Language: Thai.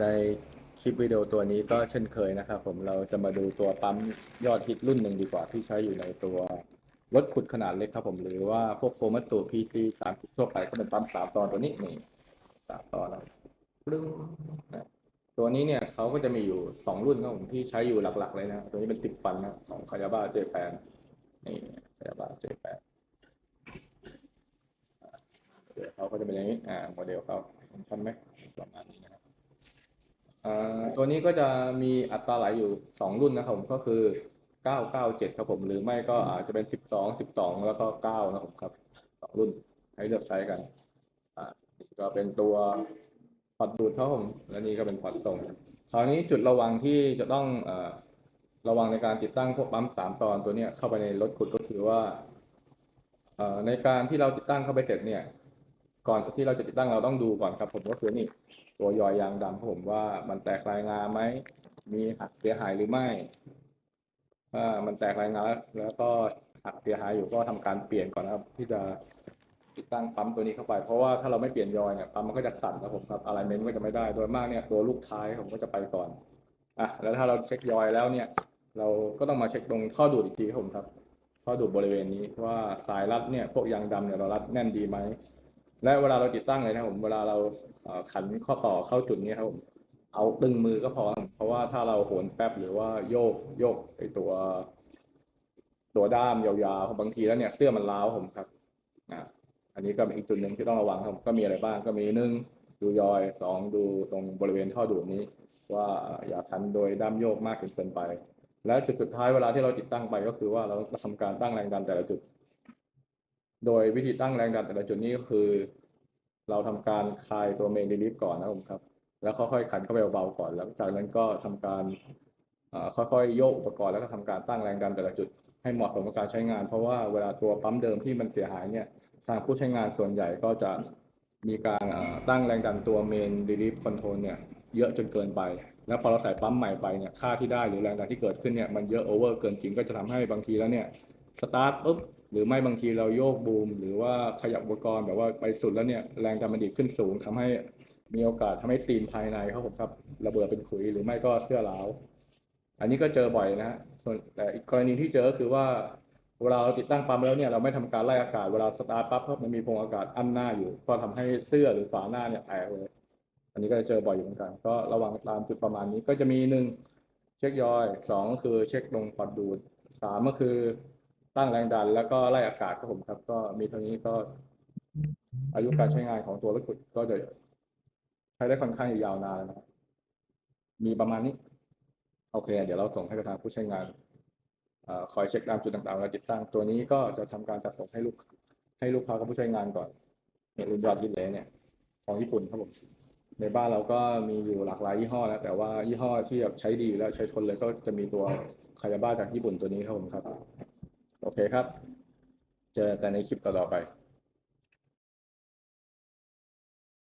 ในคลิปวิดีโอตัวนี้ก็เช่นเคยนะครับผมเราจะมาดูตัวปั๊มยอดฮิตรุ่นหนึ่งดีกว่าที่ใช้อยู่ในตัวรถขุดขนาดเล็กครับผมหรือว่าพวกโคมัตสุพีซีสามทั่วไปก็เป็นปั๊มสามตอนตัวนี้นี่สามตอนนะปึ้งนะตัวนี้เนี่ยเขาก็จะมีอยู่สองรุ่นครับผมที่ใช้อยู่หลักๆ เลยนะ ตัวนี้เป็นสิบฟันนะของคายาบ้าเจแปนนี่คายาบ้าเจแปนเดี๋ยวเขาก็จะเป็นอย่างนี้อ่าโมเดลเขาเห็นชัดไหมประมาณนี้นะ ตัวนี้ก็จะมีอัตราไหลอยู่สองรุ่นนะครับผมก็คือเก้าเก้าเจ็ดครับผม หรือไม่ก็อาจจะเป็นสิบสองสิบสองแล้วก็เก้านะครับครับสองรุ่นให้เลือกใช้กัน อ่าก็เป็นตัวพอร์ตดูดครับผม และนี่ก็เป็นพอร์ตส่งคราวนี้จุดระวังที่จะต้องอระวังในการติดตั้งพวกปั๊มสามตอนตัวนี้เข้าไปในรถขุดก็คือว่าในการที่เราติดตั้งเข้าไปเสร็จเนี่ย ก่อนที่เราจะติดตั้งเราต้องดูก่อนครับ ผมก็คือนี่ตัวยอยางดำครับผมว่ามันแตกลายงาไหมมีหักเสียหายหรือไม่ถ้ามันแตกลายงาแล้วก็หักเสียหายอยู่ก็ทำการเปลี่ยนก่อนนะครับ ที่จะติดตั้งปั๊มตัวนี้เข้าไป เพราะว่าถ้าเราไม่เปลี่ยนยอยเนี่ยปั๊มมันก็จะสั่นครับผมครับอะไรเมนก็จะไม่ได้โดยมากเนี่ยตัวลูกท้ายผมก็จะไปก่อนอะแล้วถ้าเราเช็คยอยแล้วเนี่ย เราก็ต้องมาเช็คตรงท่อดูดอีกทีครับผมครับท่อดูดบริเวณนี้ว่าสายรัดเนี่ยพวกยางดำเนี่ยเรารัดแน่นดีไหม และเวลาเราติดตั้งเลยนะผม เวลาเราขันข้อต่อเข้าจุดนี้ครับผมเอาตึงมือก็พอ เพราะว่าถ้าเราโหนแป๊บหรือว่าโยกโยกไอตัว ตัวด้ามยาวๆบางทีแล้วเนี่ยเสื้อมันร้าวผมครับอ่าอันนี้ก็เป็นอีกจุดหนึ่งที่ต้องระวังครับก็มีอะไรบ้างก็มีหนึ่งดูยอยสองดูตรงบริเวณท่อดูดนี้ ว่าอย่าขันโดยด้ามโยกมากจนเกินไป และจุดสุดท้ายเวลาที่เราติดตั้งไปก็คือว่าเราทำการตั้งแรงดันแต่ละจุด โดยวิธีตั้งแรงดันแต่ละจุดนี้ก็คือ เราทำการคลายตัวเมนดีลิฟก่อนนะครับผมครับ แล้วค่อยๆขันเข้าไปเบาๆก่อน แล้วจากนั้นก็ทำการค่อยๆโยกอุปกรณ์แล้วก็ทำการตั้งแรงดันแต่ละจุดให้เหมาะสมกับการใช้งาน เพราะว่าเวลาตัวปั๊มเดิมที่มันเสียหายเนี่ยทางผู้ใช้งานส่วนใหญ่ก็จะมีการตั้งแรงดันตัวเมนดีลิฟคอนโทรลเนี่ยเยอะจนเกินไป แล้วพอเราใส่ปั๊มใหม่ไปเนี่ยค่าที่ได้หรือแรงดันที่เกิดขึ้นเนี่ยมันเยอะโอเวอร์เกินจริงก็จะทำให้บางทีแล้วเนี่ยสตาร์ทปุ๊บ หรือไม่บางทีเราโยกบูม หรือว่าขยับอุปกรณ์แบบว่าไปสุดแล้วเนี่ยแรงดันมันดีขึ้นสูงทำให้มีโอกาสทำให้ซีนภายในครับผมครับระเบิดเป็นขุยหรือไม่ก็เสื้อร้าวอันนี้ก็เจอบ่อยนะส่วนแต่อีกกรณีที่เจอคือว่าเวลาเราติดตั้งปั๊มแล้วเนี่ยเราไม่ทำการไล่อากาศเวลาสตาร์ทปั๊บเพราะมันมีพงอากาศอั้นหน้าอยู่ ก็ทำให้เสื้อหรือฝาหน้าเนี่ยแตกเลยอันนี้ก็จะเจอบ่อยอยู่เหมือนกัน ก็ระวังตามจุดประมาณนี้ก็จะมีหนึ่งเช็คยอยสองก็คือเช็คลงพอร์ตดูดสามก็คือ ตั้งแรงดัน แล้วก็ไล่อากาศครับผมครับ ก็มีเท่านี้ก็ อายุการใช้งานของตัวรถขุดก็จะใช้ได้ค่อนข้างยาวนานนะครับมีประมาณนี้ โอเค เดี๋ยวเราส่งให้กับทางผู้ใช้งานอคอยเช็คตามจุดต่างๆแล้วติดตั้งตัวนี้ก็จะทำการจัดส่งให้ลูก ให้ลูกค้ากับผู้ใช้งานก่อนเนี่ยรุ่นยอดฮิตเลยเนี่ย ของญี่ปุ่นครับผมในบ้านเราก็มีอยู่หลากหลายยี่ห้อแล้วแต่ว่ายี่ห้อที่แบบใช้ดีแล้วใช้ทนเลยก็จะมีตัวคายาบ้าจากญี่ปุ่นตัวนี้ครับผมครับ โอเคครับ เจอกันในคลิปต่อๆไป